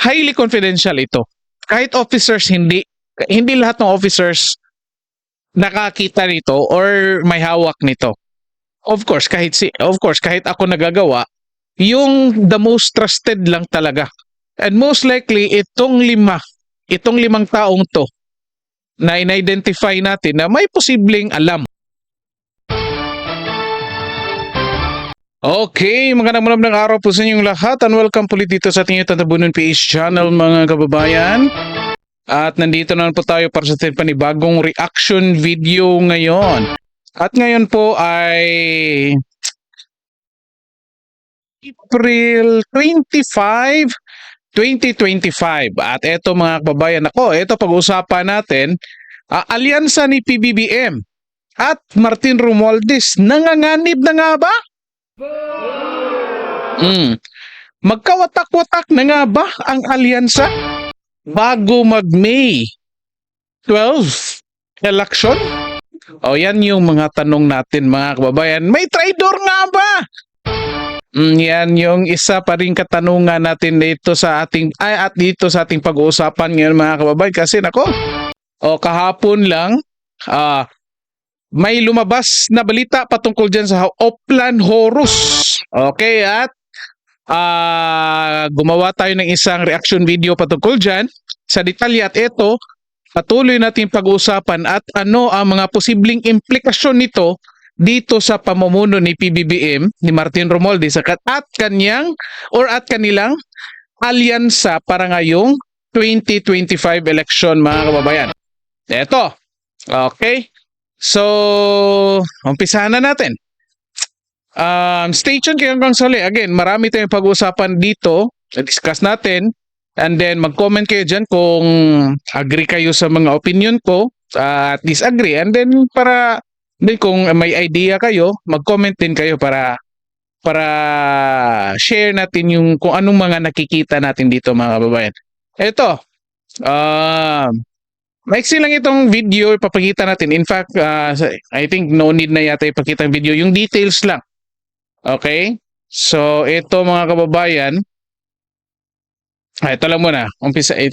highly confidential ito. Kahit officers hindi hindi lahat ng officers nakakita nito or may hawak nito. Of course, kahit si of course kahit ako nagagawa, yung the most trusted lang talaga. And most likely itong lima, itong limang taong to na in-identify natin na may posibleng alam. Okay, magandang magandang araw po sa inyong lahat and welcome po dito sa ating Tatabunan PH channel mga kababayan. At nandito naman po tayo para sa ating panibagong reaction video ngayon. At ngayon po ay April 25, 2025. At eto mga kababayan ako, eto pag-usapan natin, ah, alyansa ni PBBM at Martin Romualdez, nanganganib na nga ba? Mm. Magkawatak-watak na nga ba ang alyansa bago mag-May 12 election? O yan yung mga tanong natin mga kababayan. May traitor nga ba? Mm, yan yung isa pa rin katanungan natin dito sa ating ay at dito sa ating pag-uusapan ngayon mga kababayan kasi nako. O kahapon lang ah may lumabas na balita patungkol dyan sa Oplan Horus. Okay, at ah gumawa tayo ng isang reaction video patungkol dyan sa detalye at ito, patuloy natin pag-uusapan at ano ang mga posibleng implikasyon nito dito sa pamumuno ni PBBM, ni Martin Romualdez at kanyang or at kanilang alyansa para ngayong 2025 election mga kababayan. Ito. Okay. So, umpisahan na natin. Um, stay tuned kayo hanggang sa huli. Again, marami tayong pag-uusapan dito. Na-discuss natin. And then, mag-comment kayo dyan kung agree kayo sa mga opinion ko uh, at disagree. And then, para then kung may idea kayo, mag-comment din kayo para para share natin yung kung anong mga nakikita natin dito mga kababayan. Ito, um, maiksi lang itong video ipapakita natin. In fact, uh, I think no need na yata ipakita ang video. Yung details lang. Okay? So, ito mga kababayan. Ah, ito lang muna. Umpisa. eh,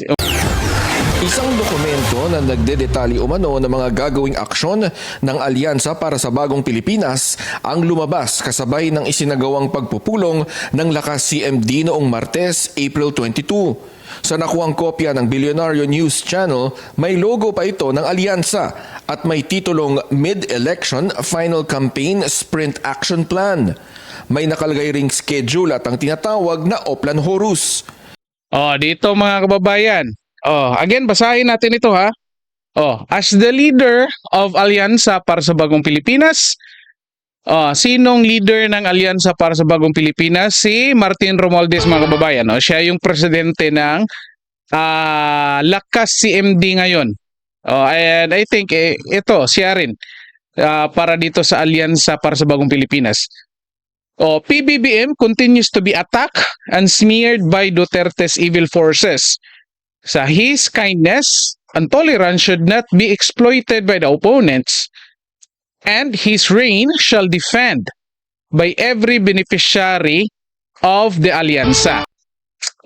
Isang dokumento na nagdedetalye umano ng mga gagawing aksyon ng alyansa para sa bagong Pilipinas ang lumabas kasabay ng isinagawang pagpupulong ng lakas CMD noong Martes, April 22. Sa nakuang kopya ng Billionario News Channel, may logo pa ito ng alyansa at may titulong Mid-Election Final Campaign Sprint Action Plan. May nakalagay ring schedule at ang tinatawag na Oplan Horus. Oh, dito mga kababayan. Oh, again, basahin natin ito ha. Oh, as the leader of Alyansa para sa Bagong Pilipinas, oh, sinong leader ng Alyansa para sa Bagong Pilipinas? Si Martin Romualdez mga kababayan. Oh, siya yung presidente ng ah, Lakas CMD ngayon. Oh, and I think eh, ito, siya rin ah, para dito sa Alyansa para sa Bagong Pilipinas. Oh, PBBM continues to be attacked and smeared by Duterte's evil forces. Sa his kindness and tolerance should not be exploited by the opponents, and his reign shall defend by every beneficiary of the alyansa.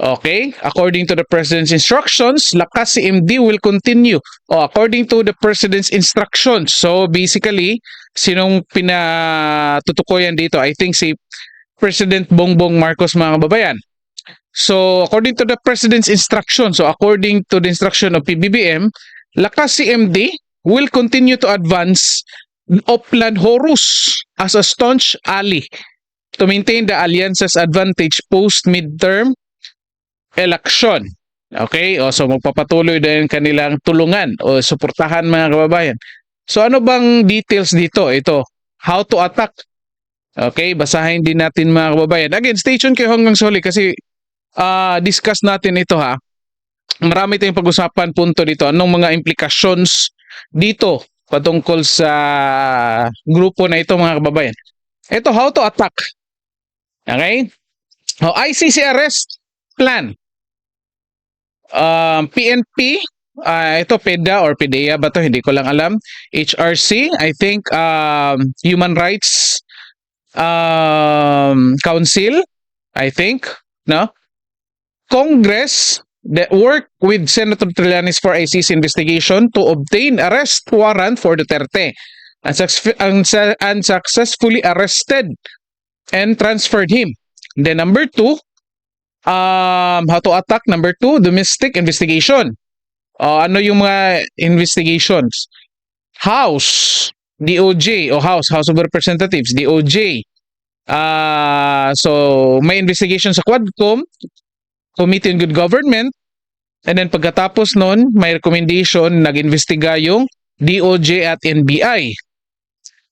Okay, according to the president's instructions, Lakas CMD will continue. Oh, according to the president's instructions. So basically, sinong pinatutukoyan dito? I think si President Bongbong Marcos mga kababayan. So, according to the President's instruction, so according to the instruction of PBBM, Lakas CMD will continue to advance Oplan Horus as a staunch ally to maintain the alliance's advantage post-midterm election. Okay? O, so, magpapatuloy din kanilang tulungan o suportahan mga kababayan. So, ano bang details dito? Ito, how to attack. Okay? Basahin din natin mga kababayan. Again, stay tuned kayo hanggang sa huli kasi ah discuss natin ito ha. Marami tayong pag-usapan punto dito. Anong mga implications dito patungkol sa grupo na ito mga kababayan. Ito, how to attack. Okay? O, ICC arrest plan. Um, PNP, ah, ito PEDA or PDEA ba to Hindi ko lang alam. HRC, I think um, Human Rights um, Council, I think, no? Congress the work with Senator Trillanes for ICC investigation to obtain arrest warrant for Duterte and, and, successfully arrested and transferred him. Then number two, um, how to attack. Number two, domestic investigation. Uh, ano yung mga investigations? House, DOJ o House, House of Representatives, DOJ. Ah, so may investigation sa Quadcom, Committee on Good Government, and then pagkatapos nun, may recommendation, nag-investiga yung DOJ at NBI.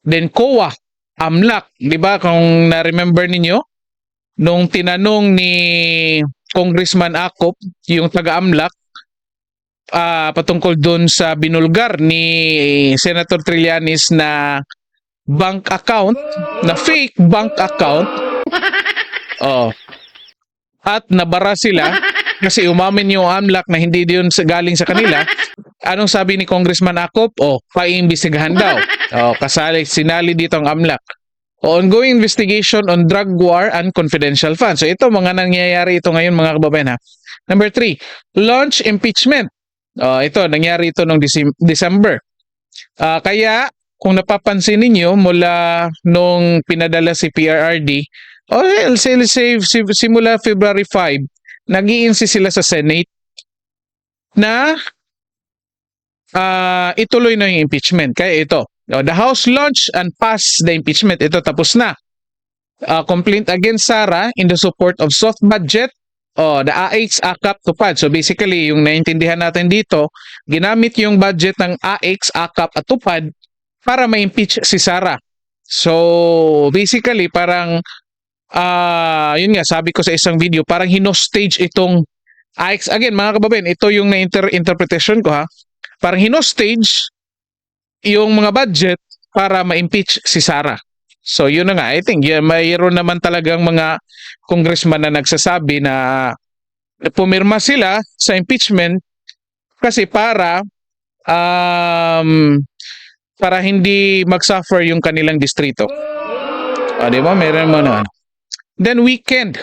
Then COA, AMLAC, di ba kung na-remember ninyo, nung tinanong ni Congressman Acop, yung taga-AMLAC, ah, patungkol doon sa binulgar ni Senator Trillanes na bank account, na fake bank account. Oh. At nabara sila kasi umamin yung AMLAC na hindi yun sa, galing sa kanila. Anong sabi ni Congressman Acop? Oh, paimbestigahan daw. Oh, kasali, sinali dito ang AMLAC. Ongoing investigation on drug war and confidential funds. So ito, mga nangyayari ito ngayon mga kababayan ha. Number three, launch impeachment. Oh, ito, nangyari ito noong Decem- December. Ah, kaya, kung napapansin ninyo, mula nung pinadala si PRRD, oh, say, let's say, sim- simula February 5, nag sila sa Senate na ah, ituloy na yung impeachment. Kaya ito, oh, the House launched and passed the impeachment. Ito, tapos na. Ah, complaint against Sara in the support of soft budget Oh, the AX AKAP tupad. So basically, yung naintindihan natin dito, ginamit yung budget ng AX AKAP at tupad para ma-impeach si Sara. So basically, parang ah yun nga, sabi ko sa isang video, parang hinostage itong AX. Again, mga kababayan, ito yung na-interpretation ko ha. Parang hinostage yung mga budget para ma-impeach si Sara. So yun na nga, I think yeah, mayroon naman talagang mga congressman na nagsasabi na pumirma sila sa impeachment kasi para um, para hindi mag-suffer yung kanilang distrito. O, di ba? Meron mo na. Then weekend,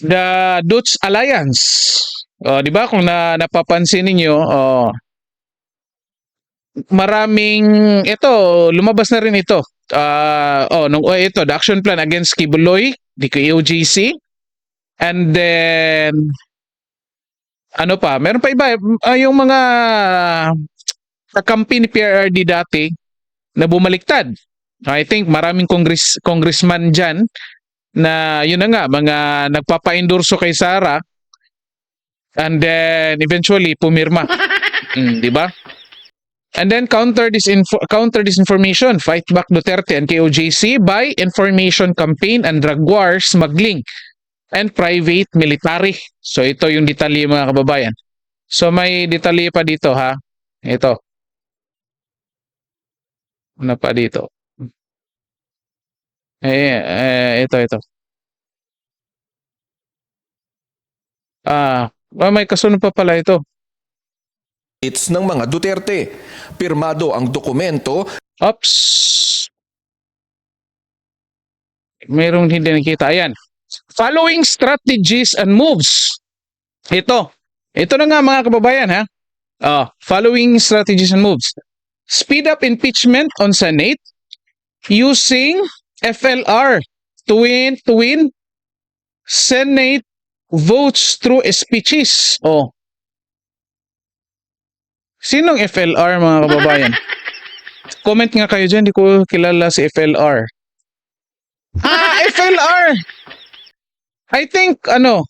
the Dutch Alliance. O, di ba? Kung na, napapansin ninyo, oh, maraming ito lumabas na rin ito ah oh nung oh, ito the action plan against Kibuloy di OGC and then ano pa meron pa iba ah, yung mga kakampi ni PRRD dati na bumaliktad I think maraming congress congressman diyan na yun na nga mga nagpapa-endorso kay Sara and then eventually pumirma mm, di ba And then counter this counter disinformation, fight back Duterte and KOJC by information campaign and drug war, smuggling, and private military. So ito yung detalye mga kababayan. So may detalye pa dito ha. Ito. Ano pa dito? Eh, eh ito ito. Ah, ah, may kasunod pa pala ito. It's ng mga Duterte. Pirmado ang dokumento Oops. Merong hindi nakita. Ayan. Following strategies and moves. Ito. Ito na nga mga kababayan ha. Ah, following strategies and moves. Speed up impeachment on Senate using FLR to win to win Senate votes through speeches. Oh. Sinong FLR mga kababayan? Comment nga kayo dyan, di ko kilala si FLR. Ah, FLR! I think, ano,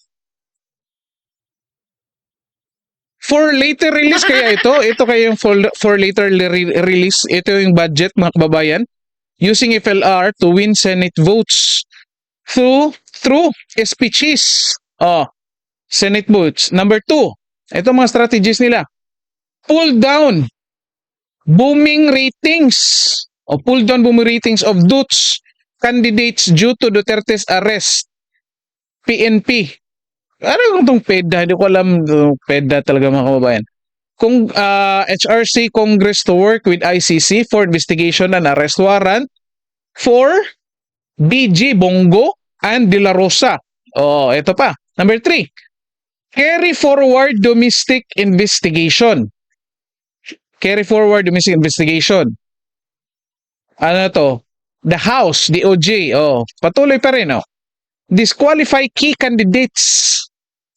for later release kaya ito, ito kaya yung for, for later re- release, ito yung budget mga kababayan, using FLR to win Senate votes through, through speeches. Oh, Senate votes. Number two, ito mga strategies nila. Pull down booming ratings o pull down booming ratings of Dutch candidates due to Duterte's arrest. PNP. Ano yung itong PEDA? Hindi ko alam PEDA talaga mga kababayan. Kung uh, HRC Congress to work with ICC for investigation and arrest warrant for BG Bongo and De La Rosa. Oh, ito pa. Number three. carry forward domestic investigation. Carry forward domestic investigation. Ano to? The House, DOJ, oh, patuloy pa rin, oh. Disqualify key candidates.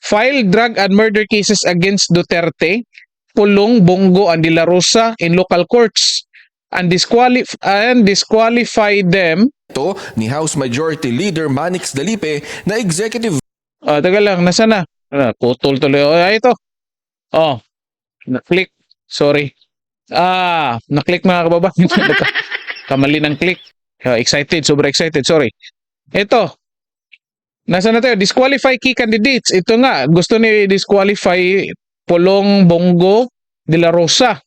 File drug and murder cases against Duterte, Pulong, Bongo, and De La Rosa in local courts and disqualify and disqualify them Ito ni House Majority Leader Manix Dalipe na executive Ah, taga lang, nasa na? Ah, putol tuloy. Oh, ay, ito. Oh, na-click. Sorry. Ah, na-click mga kababayan. Kamali ng click. Ah, excited, sobra excited. Sorry. Ito. Nasa na tayo? Disqualify key candidates. Ito nga, gusto ni disqualify Polong Bongo de la Rosa.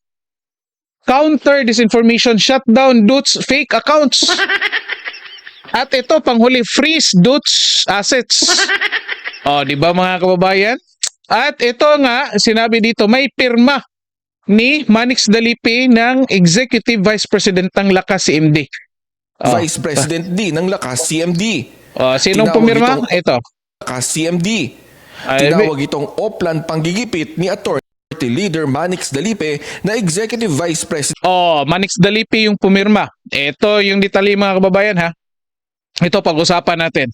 Counter disinformation, shutdown Dutch fake accounts. At ito, panghuli, freeze Dutch assets. Oh, di ba mga kababayan? At ito nga, sinabi dito, may pirma ni Manix Dalipi ng Executive Vice President ng Lakas CMD. Oh, Vice President D ng Lakas CMD. oh, sinong tinawag pumirma? Ito. Lakas CMD. Tinawag itong Oplan Panggigipit ni Attorney Leader Manix Dalipe na Executive Vice President Oh, Manix Dalipi yung pumirma. Ito yung detalye mga kababayan ha. Ito pag-usapan natin.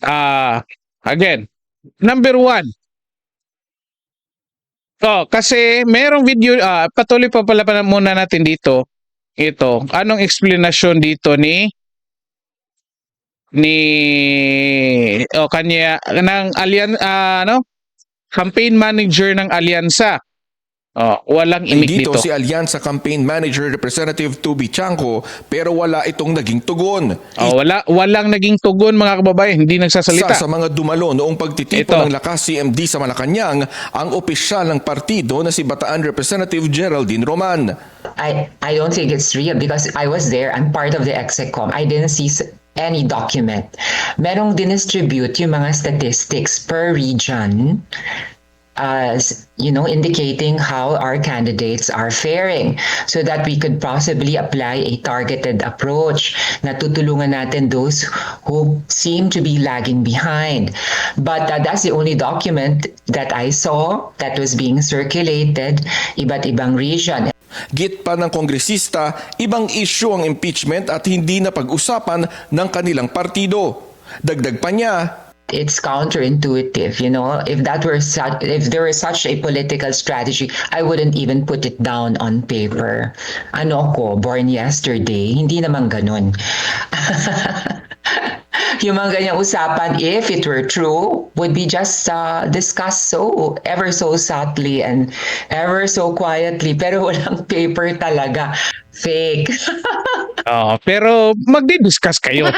Ah, again, number one. Oh, kasi merong video, ah, patuloy pa pala pa muna natin dito. Ito, anong explanation dito ni ni o kanya ng alyan ah, ano campaign manager ng alyansa. Oh, walang imik dito dito. si Alyansa Campaign Manager Representative Tubi Chanco pero wala itong naging tugon. Oh, wala walang naging tugon mga kababayan, hindi nagsasalita. Isa sa mga dumalo noong pagtitipo Ito. ng lakas CMD sa Malacanang ang opisyal ng partido na si Bataan Representative Geraldine Roman. I, I don't think it's real because I was there. I'm part of the execom. I didn't see any document. Merong dinistribute yung mga statistics per region as you know indicating how our candidates are faring so that we could possibly apply a targeted approach na tutulungan natin those who seem to be lagging behind but uh, that's the only document that I saw that was being circulated iba't ibang region Git pa ng kongresista, ibang issue ang impeachment at hindi na pag-usapan ng kanilang partido. Dagdag pa niya, it's counterintuitive you know? If that were such if there was such a political strategy i wouldn't even put it down on paper. Ano ko born yesterday? Hindi naman ganun yung mga ganyang usapan if it were true would be just uh, discussed so ever so subtly and ever so quietly pero walang paper talaga fake Oh, pero magdi-discuss kayo.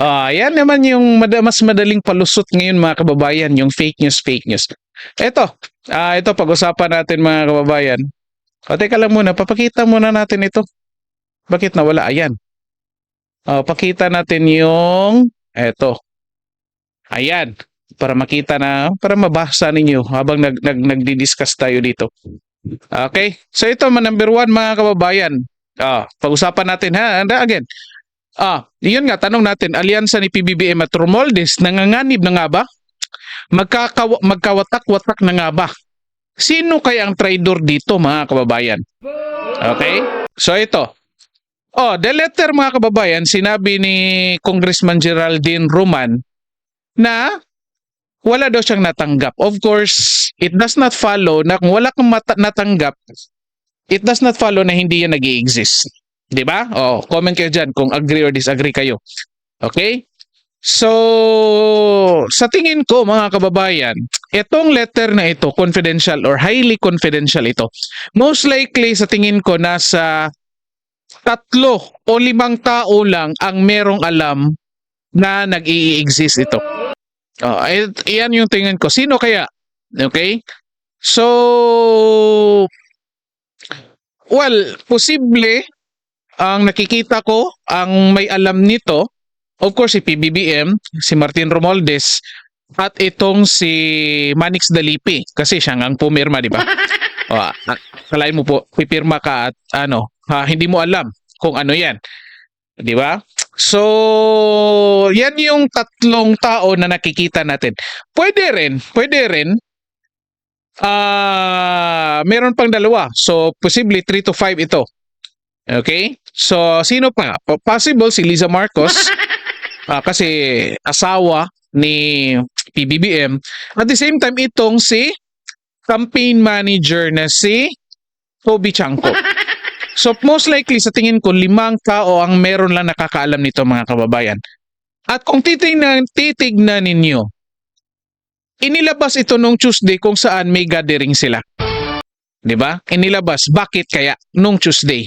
Ah, yan naman yung mad- mas madaling palusot ngayon mga kababayan, yung fake news, fake news. Ito, ah ito pag-usapan natin mga kababayan. O teka lang muna, papakita muna natin ito. Bakit nawala? Ayan. Oh, pakita natin yung eto. Ayan, para makita na, para mabasa ninyo habang nag, nag, nagdi-discuss tayo dito. Okay? So ito, ma- number one mga kababayan. Ah, pag-usapan natin ha. And again, ah, yun nga, tanong natin, alyansa ni PBBM at Romualdez, nanganganib na nga ba? Magkakaw- magkawatak-watak na nga ba? Sino kaya ang traidor dito mga kababayan? Okay? So ito. Oh, the letter mga kababayan, sinabi ni Congressman Geraldine Roman na wala daw siyang natanggap. Of course, it does not follow na kung wala kang natanggap, it does not follow na hindi yan nag exist Di ba? Oh, comment kayo dyan kung agree or disagree kayo. Okay? So, sa tingin ko mga kababayan, itong letter na ito, confidential or highly confidential ito, most likely sa tingin ko nasa tatlo o limang tao lang ang merong alam na nag-i-exist ito. Oh, ay, iyan yung tingin ko. Sino kaya? Okay? So, well, posible ang nakikita ko, ang may alam nito, of course, si PBBM, si Martin Romualdez, at itong si Manix Dalipi. Kasi siya ang pumirma, di ba? o, ah, kalain mo po, pipirma ka at ano, ha, hindi mo alam kung ano yan. Di ba? So, yan yung tatlong tao na nakikita natin. Pwede rin, pwede rin. Ah, meron pang dalawa. So, posibly 3 to 5 ito. Okay? So, sino pa? Po- Possible si Liza Marcos. Ah, kasi asawa ni PBBM. At the same time, itong si campaign manager na si Toby Chanko. So most likely sa tingin ko limang tao ang meron lang nakakaalam nito mga kababayan. At kung titignan, titignan ninyo, inilabas ito nung Tuesday kung saan may gathering sila. 'Di ba? Inilabas. Bakit kaya nung Tuesday?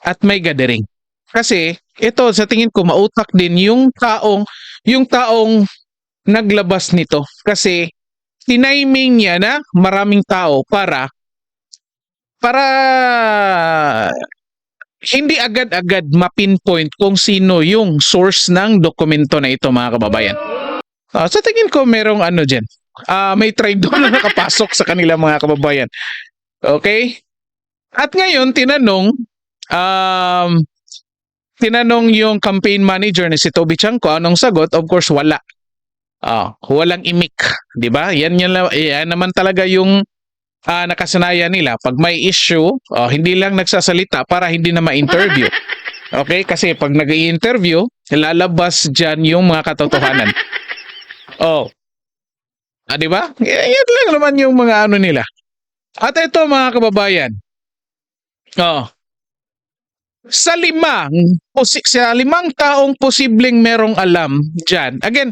At may gathering. Kasi ito sa tingin ko mautak din yung taong yung taong naglabas nito kasi tiniming niya na maraming tao para para hindi agad-agad mapinpoint kung sino yung source ng dokumento na ito mga kababayan. Ah, sa tingin ko merong ano dyan. Ah, may traitor na nakapasok sa kanila mga kababayan. Okay? At ngayon tinanong um tinanong yung campaign manager ni si Toby Chanko anong sagot? Of course wala. Ah, walang imik, 'di ba? Yan yan, yan naman talaga yung ah, nakasanayan nila pag may issue, oh, hindi lang nagsasalita para hindi na ma-interview. Okay? Kasi pag nag interview lalabas dyan yung mga katotohanan. Oh. Ah, di ba? Yan lang naman yung mga ano nila. At ito mga kababayan. Oh. Sa limang, sa limang taong posibleng merong alam dyan. Again,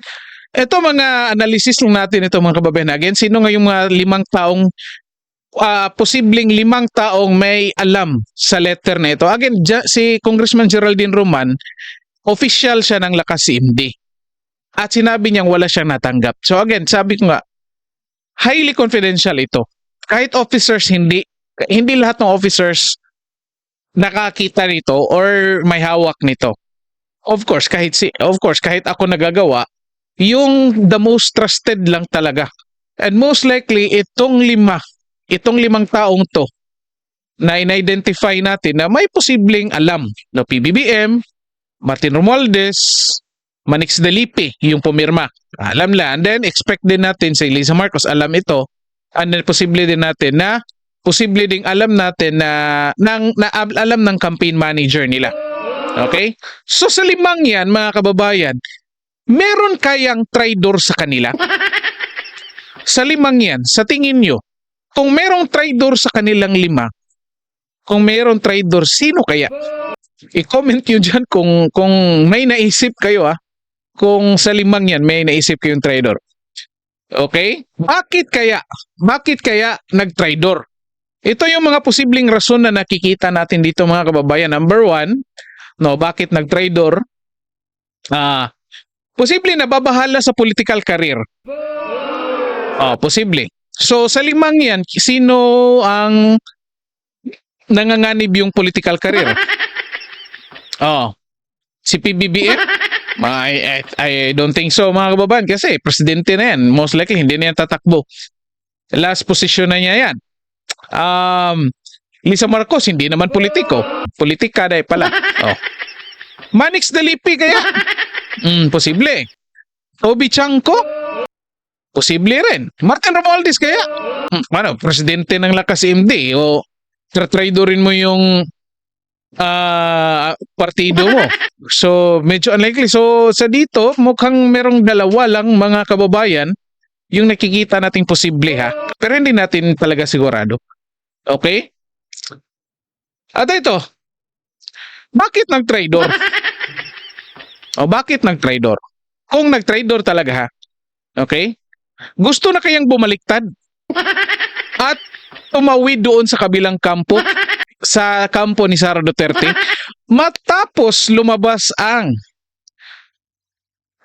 ito mga analysis lang natin ito mga kababayan. Again, sino nga yung mga limang taong ah, posibleng limang taong may alam sa letter na ito. Again, si Congressman Geraldine Roman, official siya ng lakas CMD. At sinabi niyang wala siyang natanggap. So again, sabi ko nga, highly confidential ito. Kahit officers hindi, hindi lahat ng officers nakakita nito or may hawak nito. Of course, kahit si of course kahit ako nagagawa, yung the most trusted lang talaga. And most likely itong lima, itong limang taong to na in-identify natin na may posibleng alam no PBBM, Martin Romualdez, Manix Delipe, yung pumirma. Alam la. And then, expect din natin si Lisa Marcos, alam ito. And then, posible din natin na, posible ding alam natin na, ng, na alam ng campaign manager nila. Okay? So, sa limang yan, mga kababayan, meron kayang traidor sa kanila? sa limang yan, sa tingin nyo, kung merong traidor sa kanilang lima, kung merong traidor, sino kaya? I-comment nyo dyan kung, kung may naisip kayo ah, kung sa limang yan may naisip kayong traidor. Okay? Bakit kaya? Bakit kaya nag-traidor? Ito yung mga posibleng rason na nakikita natin dito mga kababayan. Number one, no, bakit nag-traidor? Ah, posible nababahala sa political career. Oh, posible. So sa limang yan, sino ang nanganganib yung political career? Oh, si PBBM? I, I, I don't think so mga kababayan kasi presidente na yan. Most likely hindi na yan tatakbo. Last position na niya yan. Um, Lisa Marcos hindi naman politiko. Politika dahil pala. Oh. Manix Dalipi kaya? Mm, posible. Toby Chanko? Posible rin. Martin Romualdez kaya? Hmm, ano, presidente ng Lakas MD o tratraidorin mo yung ah partido mo. So, medyo unlikely. So, sa dito, mukhang merong dalawa lang mga kababayan yung nakikita nating posible ha. Pero hindi natin talaga sigurado. Okay? At ito, bakit nag-traidor? o bakit nag-traidor? Kung nag-traidor talaga ha. Okay? Gusto na kayang bumaliktad at tumawid doon sa kabilang kampo sa kampo ni Sara Duterte matapos lumabas ang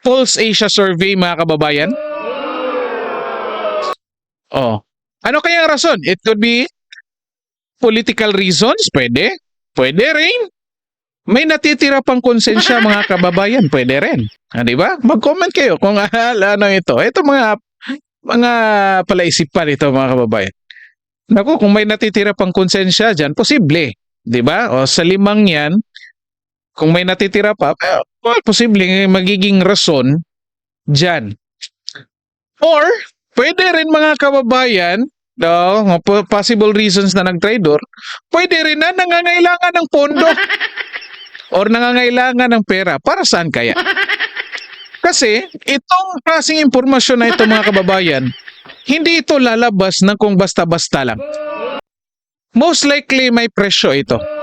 Pulse Asia Survey mga kababayan. Oh. Ano kaya ang rason? It could be political reasons, pwede. Pwede rin. May natitira pang konsensya mga kababayan, pwede rin. Ah, di ba? Mag-comment kayo kung ah, ano ito. Ito mga mga palaisipan ito mga kababayan. Naku, kung may natitira pang konsensya dyan, posible. Di ba? O sa limang yan, kung may natitira pa, eh, well, posibleng magiging rason dyan. Or, pwede rin mga kababayan, no, possible reasons na nag-traitor, pwede rin na nangangailangan ng pondo or nangangailangan ng pera. Para saan kaya? Kasi, itong klaseng impormasyon na ito mga kababayan, hindi ito lalabas ng kung basta-basta lang. Most likely may presyo ito.